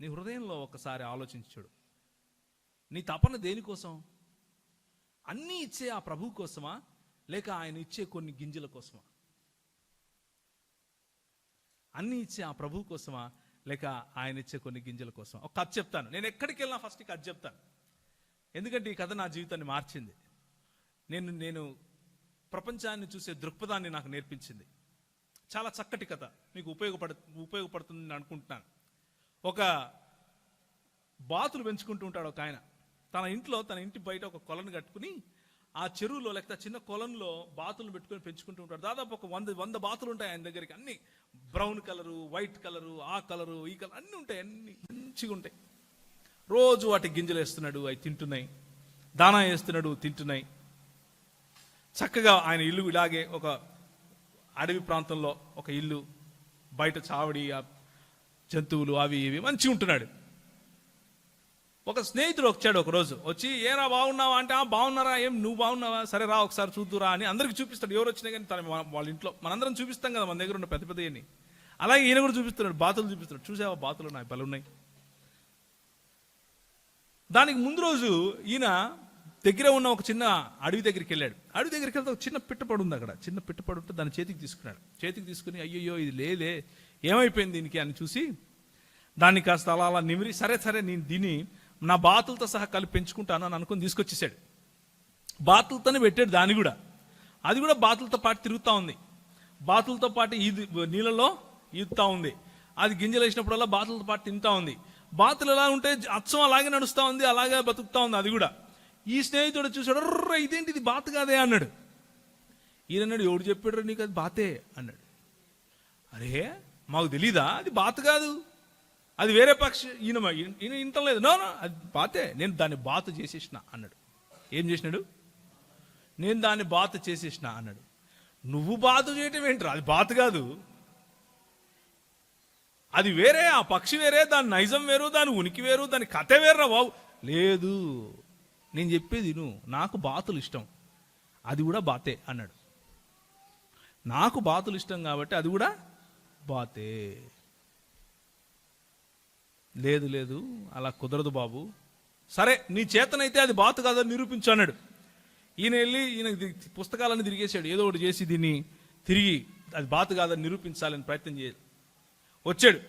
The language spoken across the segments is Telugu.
నీ హృదయంలో ఒకసారి ఆలోచించుడు. నీ తపన దేనికోసం? అన్నీ ఇచ్చే ఆ ప్రభు కోసమా? లేక ఆయన ఇచ్చే కొన్ని గింజల కోసమా? అన్నీ ఇచ్చే ఆ ప్రభు కోసమా? లేక ఆయన ఇచ్చే కొన్ని గింజల కోసమా? ఒక కథ చెప్తాను. నేను ఎక్కడికి వెళ్ళినా ఫస్ట్ కథ చెప్తాను. ఎందుకంటే ఈ కథ నా జీవితాన్ని మార్చింది. నేను నేను ప్రపంచాన్ని చూసే దృక్పథాన్ని నాకు నేర్పించింది. చాలా చక్కటి కథ. మీకు ఉపయోగపడ ఉపయోగపడుతుందని అనుకుంటున్నాను. ఒక బాతులు పెంచుకుంటూ ఉంటాడు ఒక ఆయన. తన ఇంట్లో తన ఇంటి బయట ఒక కొలను కట్టుకుని ఆ చెరువులో లేకపోతే చిన్న కొలంలో బాతులు పెట్టుకొని పెంచుకుంటూ ఉంటాడు. దాదాపు ఒక వంద వంద బాతులు ఉంటాయి ఆయన దగ్గరికి. అన్ని బ్రౌన్ కలరు వైట్ కలరు ఆ కలరు ఈ కలర్ అన్ని ఉంటాయి అన్ని మంచిగా ఉంటాయి. రోజు వాటి గింజలు వేస్తున్నాడు అవి తింటున్నాయి. దానా వేస్తున్నాడు తింటున్నాయి. చక్కగా ఆయన ఇల్లు ఇలాగే ఒక అడవి ప్రాంతంలో ఒక ఇల్లు బయట చావడి ఆ జంతువులు అవి ఇవి మంచిగా ఉంటున్నాడు. ఒక స్నేహితుడు వచ్చాడు ఒకరోజు. వచ్చి ఏరా బాగున్నావా? అంటే ఆ బాగున్నారా? ఏం నువ్వు బాగున్నావా? సరే రా ఒకసారి చూద్దురా అని అందరికి చూపిస్తాడు. ఎవరు వచ్చినా కానీ తన వాళ్ళ ఇంట్లో మనందరం చూపిస్తాం కదా మన దగ్గర ఉన్న పెద్ద పెద్దయన్ని అలాగే ఈయన కూడా చూపిస్తున్నాడు బాతులు చూపిస్తున్నాడు. చూసావా బాతులు ఉన్నాయి. బలున్నాయి దానికి ముందు రోజు ఈయన దగ్గర ఉన్న ఒక చిన్న అడవి దగ్గరికి వెళ్ళాడు. అడవి దగ్గరికి వెళ్తే ఒక చిన్న పిట్టపడు ఉంది అక్కడ. చిన్న పిట్టపడు ఉంటే దాన్ని చేతికి తీసుకున్నాడు. చేతికి తీసుకుని అయ్యయ్యో ఇది లేదే. ఏమైపోయింది దీనికి అని చూసి దాన్ని కాస్త అలా అలా నిమిరి సరే సరే నేను దీన్ని నా బాతులతో సహా కలిపి పెంచుకుంటాను అని అనుకుని తీసుకొచ్చేసాడు. బాతులతోనే పెట్టాడు దాన్ని కూడా. అది కూడా బాతులతో పాటు తిరుగుతూ ఉంది. బాతులతో పాటు ఈది నీళ్ళలో ఈదుతూ ఉంది. అది గింజలు వేసినప్పుడల్లా బాతులతో పాటు తింటా ఉంది. బాతులు ఎలా ఉంటే అచ్చం అలాగే నడుస్తూ ఉంది అలాగే బతుకుతూ ఉంది అది కూడా. ఈ స్నేహితుడు చూసాడు "అర్ర, ఇదేంటి ఇది బాత కాదే? అన్నాడు. ఈయన అన్నాడు ఎవడు చెప్పాడు నీకు అది బాతే? అన్నాడు. అరే మాకు తెలీదా? అది బాతు కాదు. అది వేరే పక్షి. ఈయన ఈయన ఇంటలేదు నో నో అది బాతే. నేను దాన్ని బాతు చేసేసిన అన్నాడు. ఏం చేసినాడు? నేను దాన్ని బాతు చేసేసిన అన్నాడు. నువ్వు బాతు చేయటం ఏంట్రా? అది బాతు కాదు. అది వేరే ఆ పక్షి వేరే దాని నైజం వేరు దాని ఉనికి వేరు దాని కథ వేరురా బాబు. లేదు. నేను చెప్పేది నువ్వు నాకు బాతులు ఇష్టం. అది కూడా బాతే అన్నాడు. నాకు బాతులు ఇష్టం కాబట్టి అది కూడా బాతే. లేదు లేదు అలా కుదరదు బాబు. సరే నీ చేతనైతే అది బాతు కాదని నిరూపించు అన్నాడు. ఈయన వెళ్ళి ఈయన పుస్తకాలన్నీ తిరిగేసాడు ఏదో ఒకటి చేసి దీన్ని తిరిగి అది బాతు కాదని నిరూపించాలని ప్రయత్నం చేయాలి వచ్చాడు.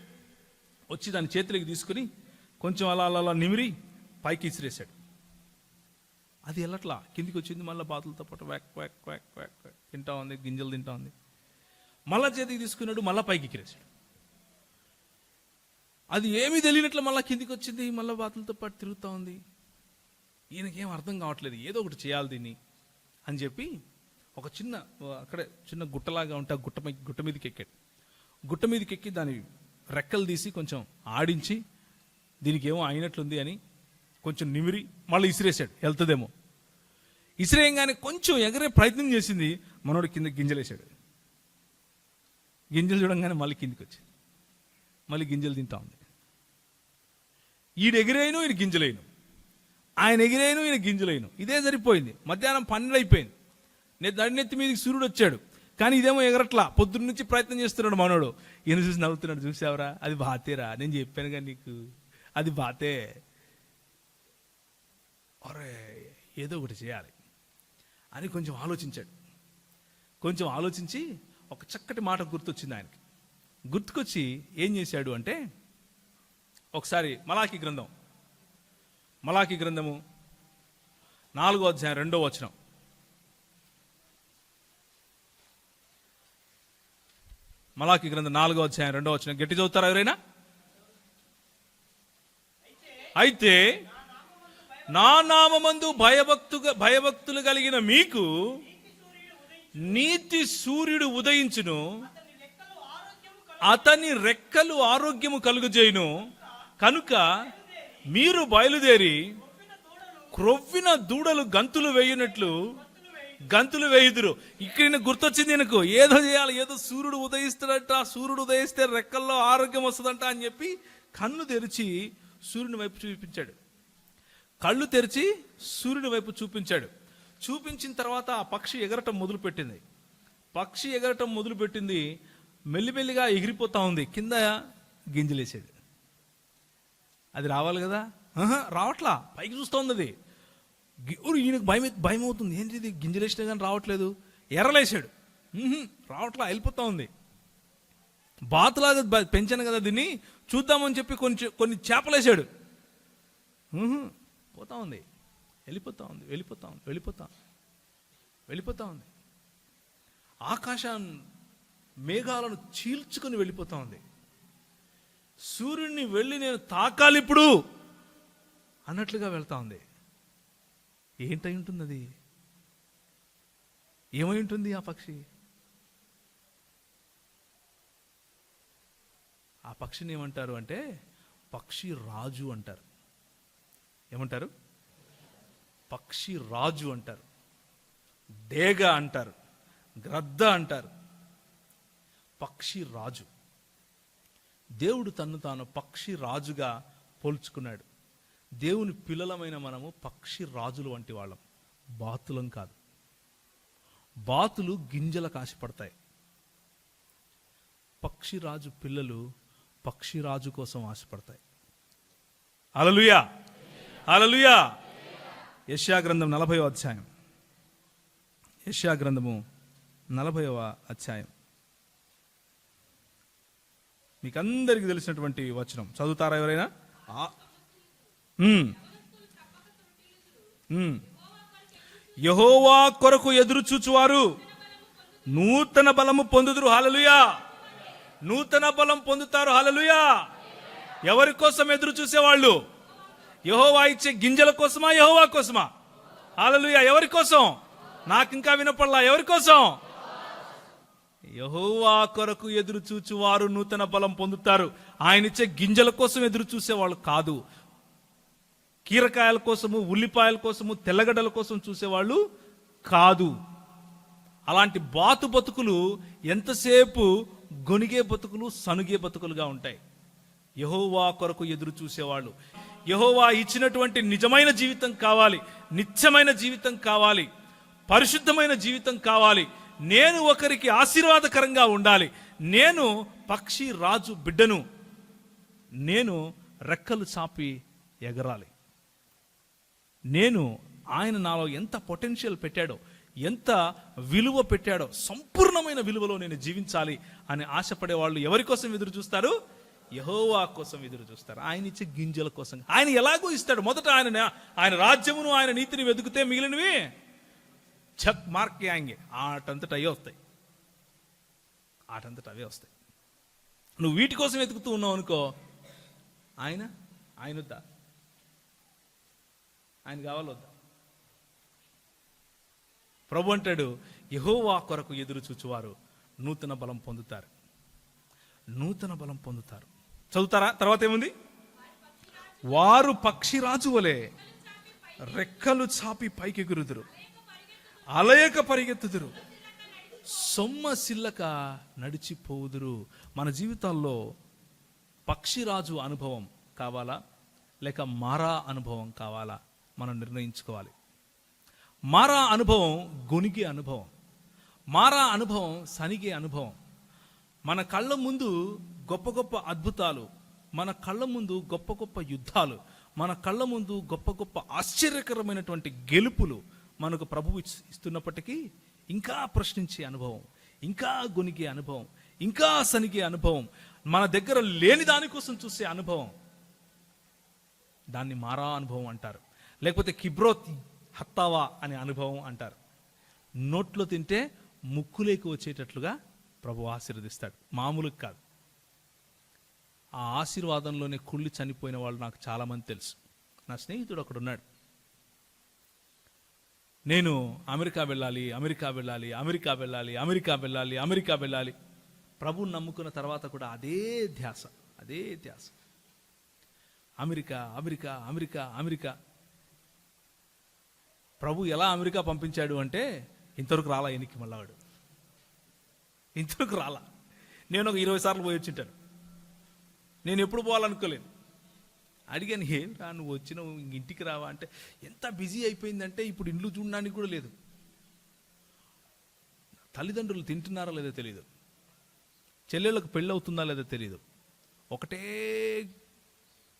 వచ్చి దాని చేతులకి తీసుకుని కొంచెం అలా అలా అలా నిమిరి పైకి ఇసిరేసాడు అది వెళ్ళట్లా. కిందికి వచ్చింది మళ్ళీ బాతులతో పాటు వ్యాక్ వ్యాక్ వ్యాక్ వ్యాక్ వ్యాక్ తింటా ఉంది గింజలు తింటా ఉంది. మళ్ళా చేతికి తీసుకున్నాడు మళ్ళా పైకి ఎక్కిరేశాడు. అది ఏమీ తెలియనట్లు మళ్ళీ కిందికి వచ్చింది మళ్ళీ బాతులతో పాటు తిరుగుతూ ఉంది. ఈయనకేం అర్థం కావట్లేదు ఏదో ఒకటి చేయాలి దీన్ని అని చెప్పి ఒక చిన్న అక్కడే చిన్న గుట్టలాగా ఉంటే ఆ గుట్ట గుట్ట మీదకి ఎక్కాడు. గుట్ట మీదకి ఎక్కి దాని రెక్కలు తీసి కొంచెం ఆడించి దీనికి ఏమో అయినట్లుంది అని కొంచెం నిమిరి మళ్ళీ ఇసిరేసాడు వెళ్తుందేమో. ఇసిరేయంగానే కొంచెం ఎగరే ప్రయత్నం చేసింది మనోడు కింద గింజలేసాడు గింజలు చూడంగానే మళ్ళీ కిందికి వచ్చింది. మళ్ళీ గింజలు తింటా ఉంది. ఈడు ఎగిరేను ఈయన గింజలేను ఆయన ఎగిరేను ఈయన గింజలేను ఇదే సరిపోయింది. మధ్యాహ్నం పన్నెండు అయిపోయింది. నేను దడినెత్తి మీదకి సూర్యుడు వచ్చాడు. కానీ ఇదేమో ఎగరట్లా. పొద్దున్న నుంచి ప్రయత్నం చేస్తున్నాడు మనోడు. ఈయన చూసి నవ్వుతున్నాడు చూసావరా? అది బాతేరా? నేను చెప్పాను కానీ నీకు. అది బాతే. అరే ఏదో ఒకటి చేయాలి. అని కొంచెం ఆలోచించాడు. కొంచెం ఆలోచించి ఒక చక్కటి మాట గుర్తొచ్చింది ఆయనకి. గుర్తుకొచ్చి ఏం చేశాడు అంటే ఒకసారి మలాకి గ్రంథం. మలాకి గ్రంథము నాలుగో అధ్యాయం రెండో వచనం. మలాకి గ్రంథం నాలుగో అధ్యాయం రెండో వచనం. గట్టి చదువుతారా ఎవరైనా? అయితే నా నామందు భయభక్తుగా భయభక్తులు కలిగిన మీకు నీతి సూర్యుడు ఉదయించును అతని రెక్కలు ఆరోగ్యము కలుగజేయును. కనుక మీరు బయలుదేరి క్రొవ్విన దూడలు గంతులు వేయునట్లు గంతులు వేయుదురు. ఇక్కడ నేను గుర్తొచ్చింది ఈయనకు ఏదో చేయాలి ఏదో సూర్యుడు ఉదయిస్తాడంట సూర్యుడు ఉదయిస్తే రెక్కల్లో ఆరోగ్యం వస్తుందంట అని చెప్పి కన్ను తెరిచి సూర్యుని వైపు చూపించాడు. కళ్ళు తెరిచి సూర్యుని వైపు చూపించాడు. చూపించిన తర్వాత ఆ పక్షి ఎగరటం మొదలుపెట్టింది. పక్షి ఎగరటం మొదలుపెట్టింది. మెల్లిమెల్లిగా ఎగిరిపోతా ఉంది. కింద గింజలేసేది. అది రావాలి కదా? రావట్లా. పైకి చూస్తోంది అది ఈయనకు భయం భయం అవుతుంది. ఏంటి ఇది? గింజలేసినా కానీ రావట్లేదు. ఎర్రలేసాడు రావట్లా వెళ్ళిపోతా ఉంది. బాతులాగా పెంచాను కదా దీన్ని. చూద్దామని చెప్పి కొంచెం కొన్ని చేపలేసాడు పోతా ఉంది. వెళ్ళిపోతా ఉంది వెళ్ళిపోతా ఉంది వెళ్ళిపోతా వెళ్ళిపోతా ఉంది. ఆకాశం మేఘాలను చీల్చుకొని వెళ్ళిపోతా ఉంది. సూర్యుడిని వెళ్ళి నేను తాకాలి ఇప్పుడు అన్నట్లుగా వెళ్తా ఉంది. ఏంటై ఉంటుంది అది ఏమై ఉంటుంది ఆ పక్షి? ఆ పక్షిని ఏమంటారు అంటే పక్షి రాజు అంటారు. ఏమంటారు? పక్షి రాజు అంటారు. డేగ అంటారు. గ్రద్ద అంటారు. పక్షి రాజు. దేవుడు తన్ను తాను పక్షి రాజుగా పోల్చుకున్నాడు. దేవుని పిల్లలమైన మనము పక్షి రాజులు వంటి వాళ్ళం. బాతులం కాదు. బాతులు గింజలకు ఆశపడతాయి పక్షిరాజు పిల్లలు పక్షిరాజు కోసం ఆశపడతాయి. అలలుయా అలలుయా యశ్యా గ్రంథం నలభైవ అధ్యాయం. యశ్యా గ్రంథము నలభైవ అధ్యాయం. మీకు అందరికీ తెలిసినటువంటి వచనం. చదువుతారా ఎవరైనా? ఆ- యహోవా కొరకు ఎదురు చూచువారు. నూతన బలము పొందుదురు. హలలుయా. నూతన బలం పొందుతారు. హలలుయా. ఎవరి కోసం ఎదురు చూసేవాళ్ళు? యహోవా ఇచ్చే గింజల కోసమా యహోవా కోసమా? ఆలలుయ ఎవరి కోసం? నాకు ఇంకా వినపడలా. ఎవరి కోసం? యహోవా కొరకు ఎదురు చూచువారు నూతన బలం పొందుతారు. ఆయన ఇచ్చే గింజల కోసం ఎదురు చూసేవాళ్ళు కాదు. కీరకాయల కోసము ఉల్లిపాయల కోసము తెల్లగడ్డల కోసం చూసేవాళ్ళు కాదు. అలాంటి బాతు బతుకులు ఎంతసేపు గొనిగే బతుకులు సనుగే బతుకులుగా ఉంటాయి. యహోవా కొరకు ఎదురు చూసేవాళ్ళు. యహోవా ఇచ్చినటువంటి నిజమైన జీవితం కావాలి నిత్యమైన జీవితం కావాలి పరిశుద్ధమైన జీవితం కావాలి. నేను ఒకరికి ఆశీర్వాదకరంగా ఉండాలి. నేను పక్షి రాజు బిడ్డను. నేను రెక్కలు చాపి ఎగరాలి. నేను ఆయన నాలో ఎంత పొటెన్షియల్ పెట్టాడో ఎంత విలువ పెట్టాడో సంపూర్ణమైన విలువలో నేను జీవించాలి అని ఆశపడే వాళ్ళు ఎవరి కోసం ఎదురు చూస్తారు? యహోవా కోసం ఎదురు చూస్తారు. ఆయన ఇచ్చే గింజల కోసం. ఆయన ఎలాగో ఇస్తాడు. మొదట ఆయన ఆయన రాజ్యమును ఆయన నీతిని వెతుకుతే మిగిలినవి చక్ మార్క్ యాంగే. ఆటంతట అవే వస్తాయి. ఆటంతట అవే వస్తాయి. నువ్వు వీటి కోసం వెతుకుతూ ఉన్నావు అనుకో ఆయన ఆయన వద్దా? ఆయన కావాలి వద్దా? ప్రభు అంటాడు యహోవా కొరకు ఎదురు చూచువారు నూతన బలం పొందుతారు. నూతన బలం పొందుతారు. చదువుతారా? తర్వాత ఏముంది? వారు పక్షిరాజు వలె రెక్కలు చాపి పైకెగురుదురు. అలయక పరిగెత్తుదురు. సొమ్మ సిల్లక నడిచిపోవుదురు మన జీవితాల్లో పక్షిరాజు అనుభవం కావాలా? లేక మారా అనుభవం కావాలా? మనం నిర్ణయించుకోవాలి. మారా అనుభవం గొనిగే అనుభవం. మారా అనుభవం సనిగే అనుభవం. మన కళ్ళ ముందు గొప్ప గొప్ప అద్భుతాలు మన కళ్ళ ముందు గొప్ప గొప్ప యుద్ధాలు మన కళ్ళ ముందు గొప్ప గొప్ప ఆశ్చర్యకరమైనటువంటి గెలుపులు మనకు ప్రభువు ఇస్తున్నప్పటికీ ఇంకా ప్రశ్నించే అనుభవం ఇంకా గొనిగే అనుభవం ఇంకా సనిగే అనుభవం మన దగ్గర లేని దానికోసం చూసే అనుభవం. దాన్ని మారా అనుభవం అంటారు. లేకపోతే కిబ్రోత్ హత్తావా అనే అనుభవం అంటారు. నోట్లో తింటే ముక్కులేకి వచ్చేటట్లుగా ప్రభు ఆశీర్వదిస్తాడు. మామూలుగా కాదు. ఆ ఆశీర్వాదంలోనే కుళ్ళి చనిపోయిన వాళ్ళు నాకు చాలామంది తెలుసు. నా స్నేహితుడు ఒకడున్నాడు నేను అమెరికా వెళ్ళాలి అమెరికా వెళ్ళాలి అమెరికా వెళ్ళాలి అమెరికా వెళ్ళాలి అమెరికా వెళ్ళాలి. ప్రభు నమ్ముకున్న తర్వాత కూడా అదే ధ్యాస అదే ధ్యాస. America America America America. ప్రభు ఎలా అమెరికా పంపించాడు అంటే ఇంతవరకు రాలా ఎనికి మళ్ళావాడు ఇంతవరకు రాలా? నేను ఒక ఇరవై సార్లు పోయి వచ్చింటాను. నేను ఎప్పుడు పోవాలనుకోలేను. అడిగాను ఏం రా నువ్వు వచ్చినావు ఇంక ఇంటికి రావా? అంటే ఎంత బిజీ అయిపోయిందంటే ఇప్పుడు ఇండ్లు చూడడానికి కూడా లేదు. తల్లిదండ్రులు తింటున్నారా లేదో తెలియదు చెల్లెళ్ళకు పెళ్ళి అవుతుందా లేదో తెలియదు ఒకటే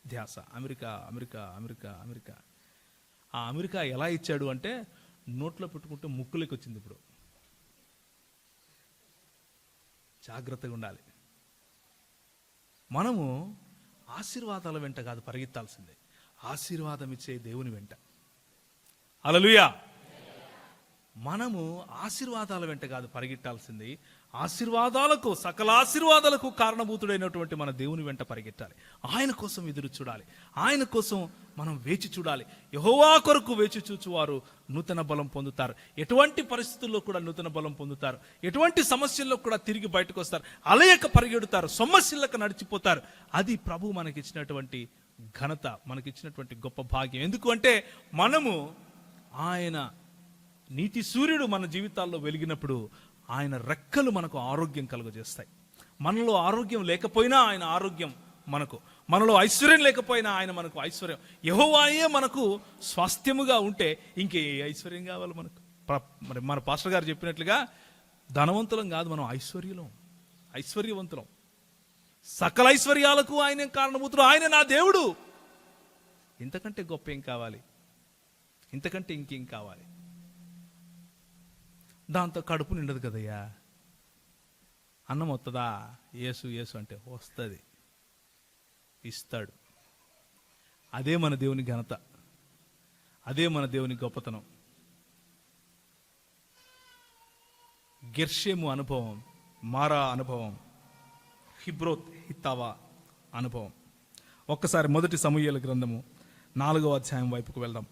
ధ్యాస. America America America America. ఆ అమెరికా ఎలా ఇచ్చాడు అంటే నోట్లో పెట్టుకుంటే ముక్కులకి వచ్చింది ఇప్పుడు. జాగ్రత్తగా ఉండాలి. మనము ఆశీర్వాదాల వెంట కాదు పరిగెత్తాల్సిందే. ఆశీర్వాదం ఇచ్చే దేవుని వెంట. అలలుయా మనము ఆశీర్వాదాల వెంట కాదు పరిగెట్టాల్సింది ఆశీర్వాదాలకు సకల ఆశీర్వాదాలకు కారణభూతుడైనటువంటి మన దేవుని వెంట పరిగెట్టాలి ఆయన కోసం ఎదురు చూడాలి. ఆయన కోసం మనం వేచి చూడాలి. యహోవా కొరకు వేచి చూచువారు నూతన బలం పొందుతారు. ఎటువంటి పరిస్థితుల్లో కూడా నూతన బలం పొందుతారు. ఎటువంటి సమస్యల్లో కూడా తిరిగి బయటకు వస్తారు అలయక పరిగెడుతారు. సమస్యలకు నడిచిపోతారు. అది ప్రభు మనకిచ్చినటువంటి ఘనత మనకిచ్చినటువంటి గొప్ప భాగ్యం. ఎందుకు అంటే మనము ఆయన నీతి సూర్యుడు మన జీవితాల్లో వెలిగినప్పుడు ఆయన రెక్కలు మనకు ఆరోగ్యం కలుగజేస్తాయి. మనలో ఆరోగ్యం లేకపోయినా ఆయన ఆరోగ్యం మనకు. మనలో ఐశ్వర్యం లేకపోయినా ఆయన మనకు ఐశ్వర్యం. యహోవాయే మనకు స్వాస్థ్యముగా ఉంటే ఇంకే ఐశ్వర్యం కావాలి మనకు? మరి మన పాస్టర్ గారు చెప్పినట్లుగా ధనవంతులం కాదు మనం ఐశ్వర్యులం. ఐశ్వర్యవంతులం. సకల ఐశ్వర్యాలకు ఆయన కారణమూతుడు ఆయన నా దేవుడు. ఇంతకంటే గొప్ప ఏం కావాలి? ఇంతకంటే ఇంకేం కావాలి? దాంతో కడుపు నిండదు కదయ్యా. అన్నం వస్తుందా ఏసు యేసు అంటే వస్తుంది. ఇస్తాడు. అదే మన దేవుని ఘనత. అదే మన దేవుని గొప్పతనం. గిర్షేము అనుభవం మారా అనుభవం హిబ్రోత్ హితావా అనుభవం. ఒక్కసారి మొదటి సమూహల గ్రంథము నాలుగవ అధ్యాయం వైపుకు వెళ్దాం.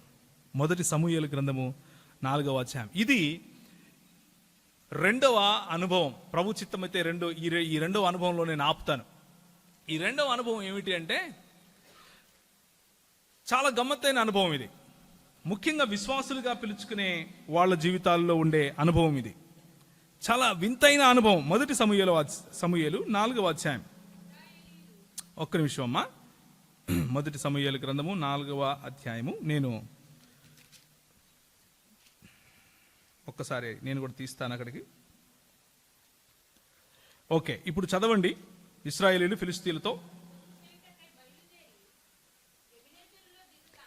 మొదటి సమూహల గ్రంథము నాలుగవ అధ్యాయం. ఇది రెండవ అనుభవం ప్రభు చిత్తమైతే రెండు ఈ ఈ రెండవ అనుభవంలో నేను ఆపుతాను. ఈ రెండవ అనుభవం ఏమిటి అంటే చాలా గమ్మత్తైన అనుభవం ఇది. ముఖ్యంగా విశ్వాసులుగా పిలుచుకునే వాళ్ళ జీవితాల్లో ఉండే అనుభవం ఇది. చాలా వింతైన అనుభవం. మొదటి సమూహలు సమూహలు నాలుగవ అధ్యాయం. ఒక్క నిమిషం అమ్మా. మొదటి సమూహల గ్రంథము నాలుగవ అధ్యాయము. నేను ఒక్కసారి నేను కూడా తీస్తాను అక్కడికి. ఓకే ఇప్పుడు చదవండి. ఇస్రాయేలీలు ఫిలిస్తీన్లతో ఎబినేజరులో దిగుట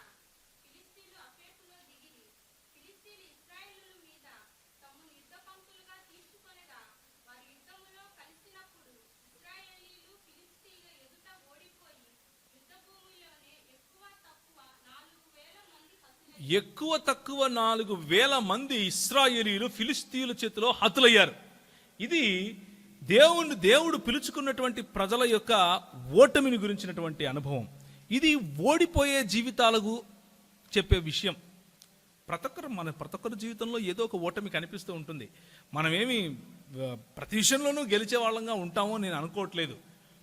ఫిలిస్తీన్లు అఫేకులో దిగిరి ఫిలిస్తీన్లు ఇశ్రాయేలుల మీద తమ్మును యుద్ధ పంక్తులుగా తీసుకొనగా వారు యుద్ధములో కలిసినప్పుడు ఇశ్రాయేలీలు ఫిలిస్తీన్ల ఎదుట ఓడిపోయి యుద్ధ భూమిలోనే ఎక్కువ తక్కువ నాలుగు వేల మంది హతులై ఎక్కువ తక్కువ నాలుగు వేల మంది ఇస్రాయేలీలు ఫిలిస్తీన్ల చేతిలో హతులయ్యారు. ఇది దేవుని దేవుడు పిలుచుకున్నటువంటి ప్రజల యొక్క ఓటమిని గురించినటువంటి అనుభవం. ఇది ఓడిపోయే జీవితాలకు చెప్పే విషయం. ప్రతి ఒక్కరు మన ప్రతి ఒక్కరి జీవితంలో ఏదో ఒక ఓటమి కనిపిస్తూ ఉంటుంది. మనమేమి ప్రతి విషయంలోనూ గెలిచే వాళ్ళంగా ఉంటామో నేను అనుకోవట్లేదు.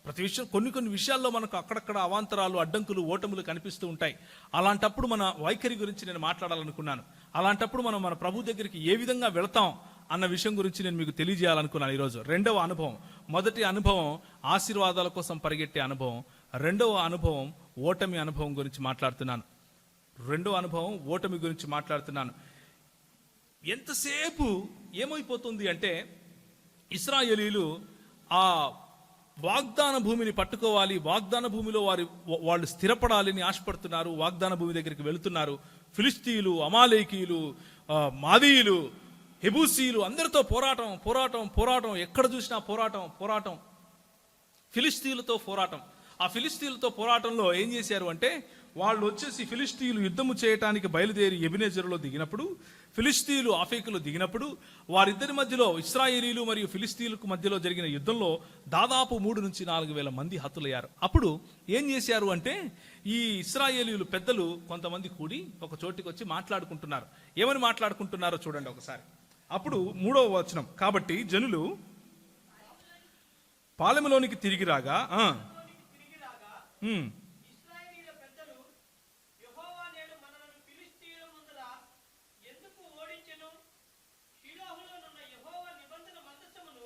ప్రతి విషయం కొన్ని కొన్ని విషయాల్లో మనకు అక్కడక్కడ అవాంతరాలు అడ్డంకులు ఓటములు కనిపిస్తూ ఉంటాయి. అలాంటప్పుడు మన వైఖరి గురించి నేను మాట్లాడాలనుకున్నాను. అలాంటప్పుడు మనం మన ప్రభు దగ్గరికి ఏ విధంగా వెళతాం అన్న విషయం గురించి నేను మీకు తెలియజేయాలనుకున్నాను ఈరోజు. రెండవ అనుభవం. మొదటి అనుభవం ఆశీర్వాదాల కోసం పరిగెట్టే అనుభవం. రెండవ అనుభవం ఓటమి అనుభవం గురించి మాట్లాడుతున్నాను. రెండవ అనుభవం ఓటమి గురించి మాట్లాడుతున్నాను. ఎంతసేపు ఏమైపోతుంది అంటే ఇస్రాయేలీలు ఆ వాగ్దాన భూమిని పట్టుకోవాలి వాగ్దాన భూమిలో వారి వాళ్ళు స్థిరపడాలని ఆశపడుతున్నారు వాగ్దాన భూమి దగ్గరికి వెళుతున్నారు. ఫిలిస్తీయులు అమాలేకీయులు మాదీయులు హెబూసీలు అందరితో పోరాటం పోరాటం పోరాటం ఎక్కడ చూసినా పోరాటం పోరాటం. ఫిలిస్తీన్లతో పోరాటం. ఆ ఫిలిస్తీన్లతో పోరాటంలో ఏం చేశారు అంటే వాళ్ళు వచ్చేసి ఫిలిస్తీన్లు యుద్ధము చేయటానికి బయలుదేరి ఎబినేజరులో దిగినప్పుడు ఫిలిస్తీన్లు ఆఫేకులో దిగినప్పుడు వారిద్దరి మధ్యలో ఇస్రాయేలీలు మరియు ఫిలిస్తీన్లకు మధ్యలో జరిగిన యుద్ధంలో దాదాపు మూడు నుంచి నాలుగు వేల మంది హతులయ్యారు అప్పుడు ఏం చేశారు అంటే ఈ ఇస్రాయేలీలు పెద్దలు కొంతమంది కూడి ఒక చోటికి వచ్చి మాట్లాడుకుంటున్నారు. ఏమని మాట్లాడుకుంటున్నారో చూడండి ఒకసారి. అప్పుడు మూడవ వచనం. కాబట్టి జనులు పాలెములోనికి తిరిగి రాగా ఆ, ఉమ్, ఇశ్రాయేలీయుల పెద్దలు యెహోవా నేడు మనలను ఫిలిష్తీయుల ముందర ఎందుకు ఓడించెను షిలోహులోనున్న యెహోవా నిబంధన మందసమును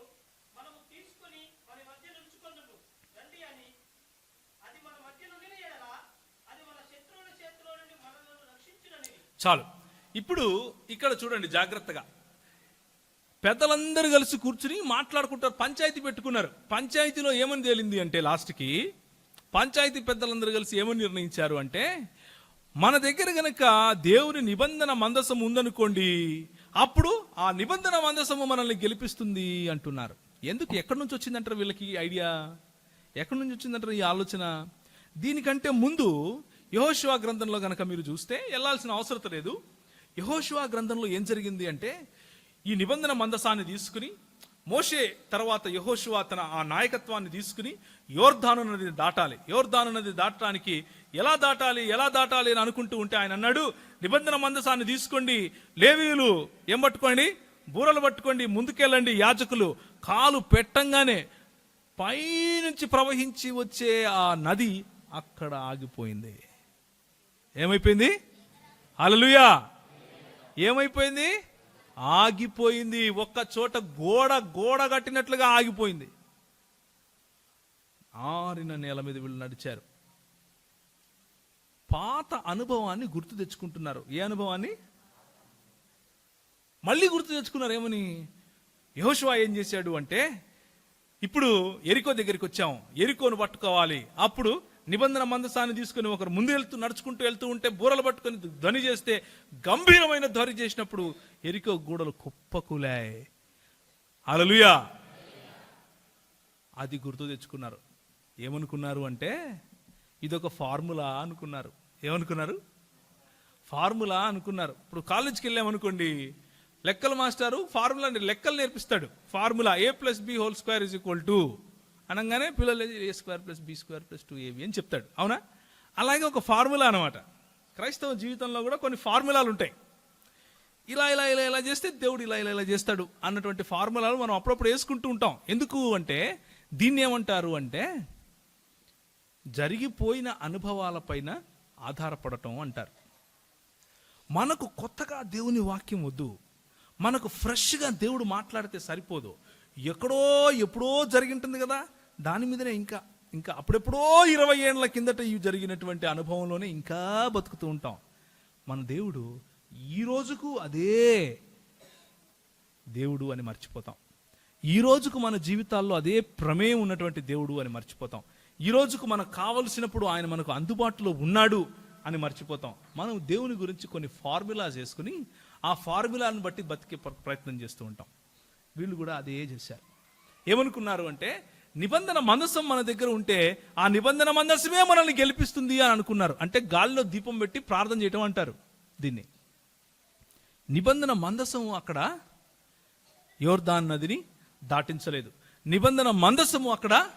మనము తీసుకొని మన మధ్య ఉంచుకొందుము రండి అని అది మన మధ్య నుండి ఎడల అది మన శత్రువుల చేతిలో నుండి మనలను రక్షించునని చాలు. ఇప్పుడు ఇక్కడ చూడండి జాగ్రత్తగా. పెద్దలందరూ కలిసి కూర్చుని మాట్లాడుకుంటారు పంచాయతీ పెట్టుకున్నారు. పంచాయతీలో ఏమని తేలింది అంటే లాస్ట్కి పంచాయతీ పెద్దలందరూ కలిసి ఏమని నిర్ణయించారు అంటే మన దగ్గర గనక దేవుని నిబంధన మందసం ఉందనుకోండి అప్పుడు ఆ నిబంధన మందసము మనల్ని గెలిపిస్తుంది అంటున్నారు. ఎందుకు? ఎక్కడి నుంచి వచ్చిందంటారు వీళ్ళకి ఐడియా? ఎక్కడి నుంచి వచ్చిందంటారు ఈ ఆలోచన? దీనికంటే ముందు యహోశివా గ్రంథంలో గనక మీరు చూస్తే వెళ్ళాల్సిన అవసరం లేదు. యహోశివా గ్రంథంలో ఏం జరిగింది అంటే ఈ నిబంధన మందసాన్ని తీసుకుని మోషే తర్వాత యహోశివా తన ఆ నాయకత్వాన్ని తీసుకుని యోర్ధాను నదిని దాటాలి. యోర్ధాను నది దాటడానికి ఎలా దాటాలి ఎలా దాటాలి అని అనుకుంటూ ఉంటే ఆయన అన్నాడు నిబంధన మందసాన్ని తీసుకోండి లేవీలు ఏం పట్టుకోండి? బూరలు పట్టుకోండి ముందుకెళ్ళండి యాజకులు. కాలు పెట్టంగానే పైనుంచి ప్రవహించి వచ్చే ఆ నది అక్కడ ఆగిపోయింది. ఏమైపోయింది? అలలుయా ఏమైపోయింది? ఆగిపోయింది. ఒక్క చోట గోడ గోడ కట్టినట్లుగా ఆగిపోయింది. ఆరిన నేల మీద వీళ్ళు నడిచారు. పాత అనుభవాన్ని గుర్తు తెచ్చుకుంటున్నారు. ఏ అనుభవాన్ని? మళ్ళీ గుర్తు తెచ్చుకున్నారు ఏమని? యహోశివా ఏం చేశాడు అంటే ఇప్పుడు ఎరికో దగ్గరికి వచ్చాము ఎరికోను పట్టుకోవాలి. అప్పుడు నిబంధన మందసాన్ని తీసుకుని ఒకరు ముందు వెళ్తూ నడుచుకుంటూ వెళ్తూ ఉంటే బూరలు పట్టుకొని ధ్వని చేస్తే గంభీరమైన ధ్వని చేసినప్పుడు ఎరికో గూడలు కుప్పకూలాయి. అలలుయా అది గుర్తు తెచ్చుకున్నారు. ఏమనుకున్నారు అంటే ఇదొక ఫార్ములా అనుకున్నారు. ఏమనుకున్నారు? ఫార్ములా అనుకున్నారు. ఇప్పుడు కాలేజ్కి వెళ్ళామనుకోండి లెక్కల మాస్టారు ఫార్ములా లెక్కలు నేర్పిస్తాడు. Formula A plus B whole square is equal to అనగానే పిల్లలు A square plus B square plus two AB అని చెప్తాడు. అవునా? అలాగే ఒక ఫార్ములా అనమాట క్రైస్తవ జీవితంలో కూడా కొన్ని ఫార్ములాలు ఉంటాయి. ఇలా ఇలా ఇలా ఇలా చేస్తే దేవుడు ఇలా ఇలా ఇలా చేస్తాడు అన్నటువంటి ఫార్ములాలు మనం అప్పుడప్పుడు వేసుకుంటూ ఉంటాం. ఎందుకు అంటే దీన్ని ఏమంటారు అంటే జరిగిపోయిన అనుభవాలపైన ఆధారపడటం అంటారు. మనకు కొత్తగా దేవుని వాక్యం వద్దు. మనకు ఫ్రెష్గా దేవుడు మాట్లాడితే సరిపోదు. ఎక్కడో ఎప్పుడో జరిగింటుంది కదా దాని మీదనే ఇంకా ఇంకా అప్పుడెప్పుడో ఇరవై ఏళ్ళ కిందట ఇవి జరిగినటువంటి అనుభవంలోనే ఇంకా బతుకుతూ ఉంటాం. మన దేవుడు ఈ రోజుకు అదే దేవుడు అని మర్చిపోతాం. ఈ రోజుకు మన జీవితాల్లో అదే ప్రమేయం ఉన్నటువంటి దేవుడు అని మర్చిపోతాం. ఈ రోజుకు మనకు కావలసినప్పుడు ఆయన మనకు అందుబాటులో ఉన్నాడు అని మర్చిపోతాం. మనం దేవుని గురించి కొన్ని ఫార్ములాస్ వేసుకుని ఆ ఫార్ములాను బట్టి బతికే ప్ర- ప్రయత్నం చేస్తూ ఉంటాం. వీళ్ళు కూడా అదే చేశారు. ఏమనుకున్నారు అంటే నిబంధన మందసం మన దగ్గర ఉంటే ఆ నిబంధన మందసమే మనల్ని గెలిపిస్తుంది అని అనుకున్నారు. అంటే గాలిలో దీపం పెట్టి ప్రార్థన చేయటం అంటారు దీన్ని. నిబంధన మందసం అక్కడ యోర్దాన్ నదిని దాటించలేదు. నిబంధన మందసము అక్కడ